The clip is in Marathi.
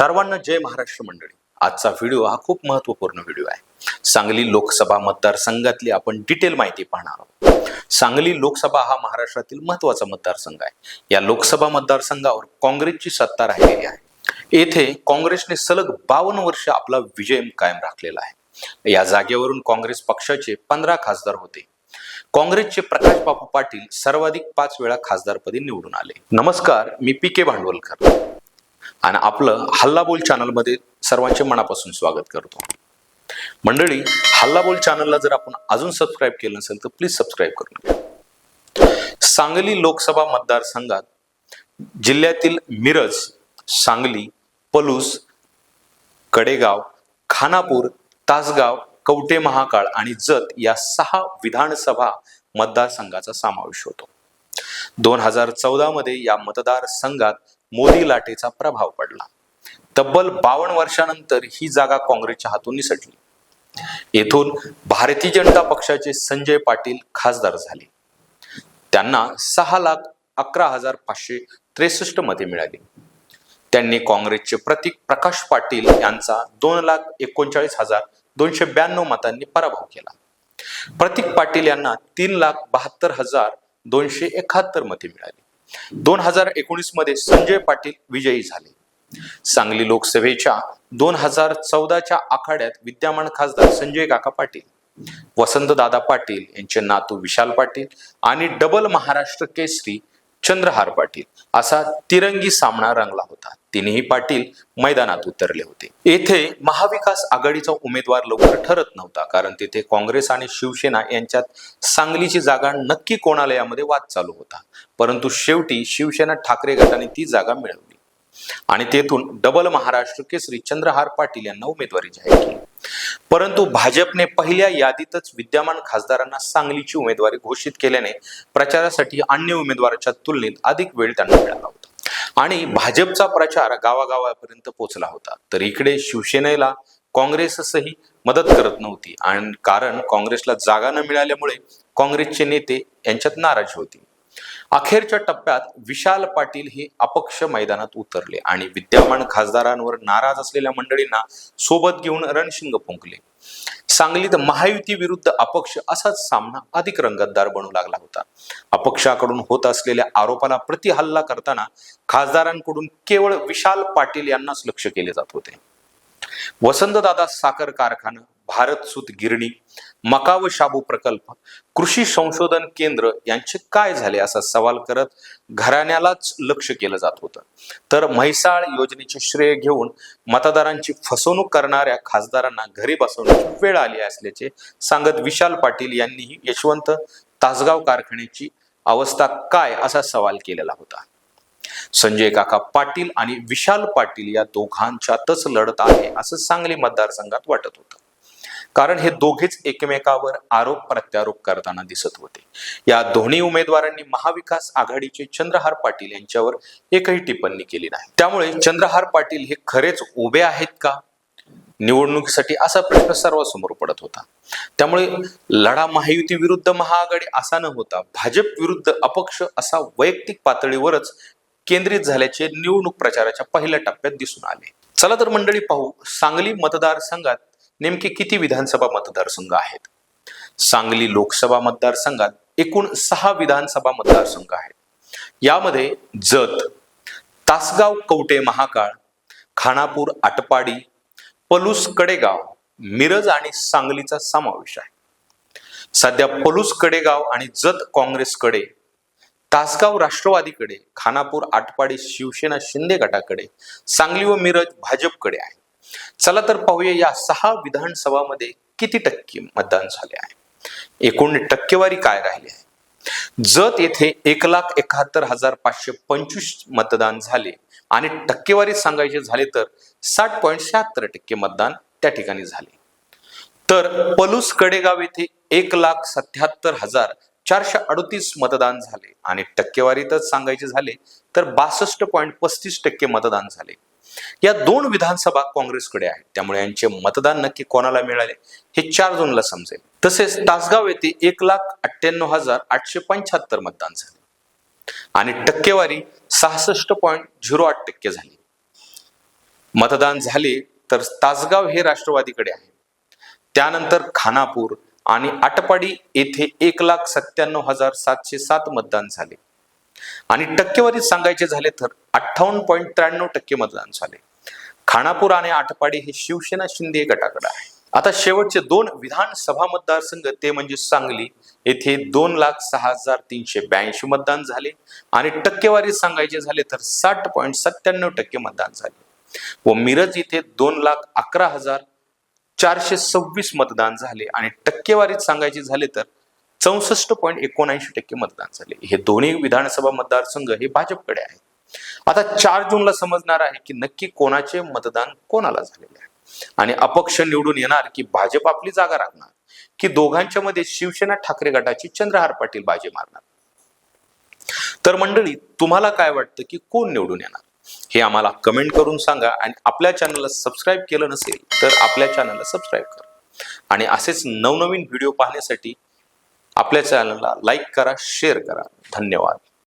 सर्वांना जय महाराष्ट्र मंडळी. आजचा व्हिडिओ हा खूप महत्त्वपूर्ण व्हिडिओ आहे. सांगली लोकसभा मतदारसंघातली आपण डिटेल माहिती पाहणार आहोत. सांगली लोकसभा हा महाराष्ट्रातील महत्त्वाचा मतदारसंघ आहे. या लोकसभा मतदारसंघावर काँग्रेसची सत्ता राहिलेली आहे. येथे काँग्रेसने सलग बावन्न वर्ष आपला विजय कायम राखलेला आहे. या जागेवरून काँग्रेस पक्षाचे पंधरा खासदार होते. काँग्रेसचे प्रकाश बापू पाटील सर्वाधिक पाच वेळा खासदारपदी निवडून आले. नमस्कार मी पी के भांडवलकर. आणि आपलं हल्लाबोल चॅनलमध्ये सर्वांचे मनापासून स्वागत करतो. मंडळी हल्लाबोल चॅनलला जर आपण अजून सबस्क्राईब केलं नसेल तर प्लीज सबस्क्राईब करून सांगली लोकसभा मतदारसंघात जिल्ह्यातील मिरज सांगली पलूस कडेगाव खानापूर तासगाव कवटे महाकाळ आणि जत या सहा विधानसभा मतदारसंघाचा समावेश होतो. दोन हजार चौदा मध्ये या मतदारसंघात मोदी लाटेचा प्रभाव पडला. तब्बल बावन्न वर्षानंतर ही जागा काँग्रेसच्या हातून निसटली येथून भारतीय जनता पक्षाचे संजय पाटील खासदार झाले. त्यांना सहा लाख अकरा हजार पाचशे त्रेसष्ट मते मिळाली. त्यांनी काँग्रेसचे प्रतीक प्रकाश पाटील यांचा दोन लाख एकोणचाळीस हजार दोनशे ब्याण्णव मतांनी पराभव केला. प्रतीक पाटील यांना तीन लाख बहात्तर हजार दोनशे एकाहत्तर मते मिळाली. दोन हजार एकोणीसमध्ये संजय पाटील विजयी झाले. सांगली लोकसभेच्या दोन हजार चौदाच्या आखाड्यात विद्यमान खासदार संजय काका पाटील वसंतदादा पाटील यांचे नातू विशाल पाटील आणि डबल महाराष्ट्र केसरी चंद्रहार पाटील असा तिरंगी सामना रंगला होता. तिन्ही पाटील मैदानात उतरले होते. येथे महाविकास आघाडीचा उमेदवार लवकर ठरत नव्हता कारण तेथे काँग्रेस आणि शिवसेना यांच्यात सांगलीची जागा नक्की कोणाला यामध्ये वाद चालू होता. परंतु शेवटी शिवसेना ठाकरे गटाने ती जागा मिळवली. आणि तेथून डबल महाराष्ट्र केसरी चंद्रहार पाटील यांना उमेदवारी जाहीर केली. परंतु भाजपने पहिल्या यादीतच विद्यमान खासदारांना सांगलीची उमेदवारी घोषित केल्याने प्रचारासाठी अन्य उमेदवाराच्या तुलनेत अधिक वेळ त्यांना मिळाला होता. आणि भाजपचा प्रचार गावागावापर्यंत पोहोचला होता. तर इकडे शिवसेनेला काँग्रेसही मदत करत नव्हती. आणि कारण काँग्रेसला जागा न मिळाल्यामुळे काँग्रेसचे नेते यांच्यात नाराजी होती. अखेरच्या टप्प्यात विशाल पाटील हे अपक्ष मैदानात उतरले आणि विद्यमान खासदारांवर नाराज असलेल्या मंडळींना सोबत घेऊन रणशिंग फुंकले. सांगलीत महायुती विरुद्ध अपक्ष असाच सामना अधिक रंगतदार बनू लागला होता. अपक्षाकडून होत असलेल्या आरोपाला प्रतिहल्ला करताना खासदारांकडून केवळ विशाल पाटील यांनाच लक्ष केले जात होते. वसंतदादा साखर कारखाना भारत सुत गिरणी मका व शाबू प्रकल्प. कृषी संशोधन केंद्र यांचे काय झाले असा सवाल करत घराण्यालाच लक्ष केलं जात होतं. तर म्हैसाळ योजनेचे श्रेय घेऊन मतदारांची फसवणूक करणाऱ्या खासदारांना घरी बसवण्याची वेळ आली असल्याचे सांगत विशाल पाटील यांनीही यशवंत तासगाव कारखान्याची अवस्था काय असा सवाल केलेला होता. संजय काका पाटील आणि विशाल पाटील या दोघांच्यातच लढत आहे असं सांगली मतदारसंघात वाटत होतं. कारण हे दोघेच एकमेकावर आरोप प्रत्यारोप करताना दिसत होते. या दोन्ही उमेदवारांनी महाविकास आघाडीचे चंद्रहार पाटील यांच्यावर एकही टिप्पणी केली नाही. त्यामुळे चंद्रहार पाटील हे खरेच उभे आहेत का? निवडणुकीसाठी असा प्रश्न सर्वांसमोर पडत होता. त्यामुळे लढा महायुती विरुद्ध महाआघाडी असा न होता भाजप विरुद्ध अपक्ष असा वैयक्तिक पातळीवरच केंद्रित झाल्याचे निवडणूक प्रचाराच्या पहिल्या टप्प्यात दिसून आले. चला तर मंडळी पाहू सांगली मतदारसंघात नेमके किती विधानसभा मतदारसंघ आहेत? सांगली लोकसभा मतदारसंघात एकूण सहा विधानसभा मतदारसंघ आहेत. यामध्ये जत तासगाव कवटे महाकाळ खानापूर आटपाडी पलूस कडेगाव मिरज आणि सांगलीचा समावेश आहे. सध्या पलूस कडेगाव आणि जत काँग्रेसकडे तासगाव राष्ट्रवादीकडे खानापूर आटपाडी शिवसेना शिंदे गटाकडे सांगली व मिरज भाजपकडे आहे. चला तर पाहूया या सहा विधानसभामध्ये किती टक्के मतदान झाले आहे? एकूण टक्केवारी काय राहिली आहे? जत येथे एक लाख एकाहत्तर हजार पाचशे पंचवीस मतदान झाले आणि टक्केवारी सांगायचे झाले तर साठ पॉईंट शहात्तर टक्के मतदान त्या ठिकाणी झाले. तर पलूस कडेगाव येथे एक लाख सत्याहत्तर हजार चारशे अडतीस मतदान झाले आणि टक्केवारीतच सांगायचे झाले तर बासष्ट पॉईंट पस्तीस टक्के मतदान झाले. या दोन विधानसभा काँग्रेसकडे आहेत. त्यामुळे यांचे मतदान नक्की कोणाला मिळाले हे चार जूनला समजेल. तसेच तासगाव येथे एक लाख अठ्ठ्याण्णव हजार आठशे पंच्याहत्तर मतदान झाले. आणि टक्केवारी सहासष्ट पॉईंट झिरो आठ टक्के झाली. मतदान झाले तर तासगाव हे राष्ट्रवादीकडे आहे. त्यानंतर खानापूर आणि आटपाडी येथे एक लाख सत्त्याण्णव हजार सातशे सात मतदान झाले. आणि टक्केवारीत सांगायचे झाले तर अठ्ठावन्न पॉईंट त्र्याण्णव टक्के मतदान झाले. खानापूर आणि आटपाडी हे शिवसेना शिंदे गटाकडे आहे. आता शेवटचे दोन विधानसभा मतदारसंघ ते म्हणजे सांगली येथे दोन लाख सहा हजार तीनशे ब्याऐंशी मतदान झाले. आणि टक्केवारी सांगायचे झाले तर साठ पॉईंट सत्त्याण्णव टक्के मतदान झाले. व मिरज येथे दोन लाख अकरा हजार चारशे सव्वीस मतदान झाले. आणि टक्केवारीत सांगायचे झाले तर चौसष्ट पॉईंट एकोणऐंशी टक्के मतदान झाले. हे दोन्ही विधानसभा मतदारसंघ हे भाजपकडे आहेत. आता चार जूनला समजणार आहे की नक्की कोणाचे मतदान कोणाला झालेले आहे. आणि अपक्ष निवडून येणार की भाजप आपली जागा राखणार की दोघांच्या मध्ये शिवसेना ठाकरे गटाची चंद्रहार पाटील बाजी मारणार? तर मंडळी तुम्हाला काय वाटतं की कोण निवडून येणार? हे आम्हाला कमेंट करून सांगा आणि आपल्या चॅनलला सबस्क्राईब केलं नसेल तर आपल्या चॅनलला सबस्क्राईब करा. आणि असेच नवनवीन व्हिडिओ पाहण्यासाठी आपल्या चॅनलला लाईक करा शेअर करा. धन्यवाद.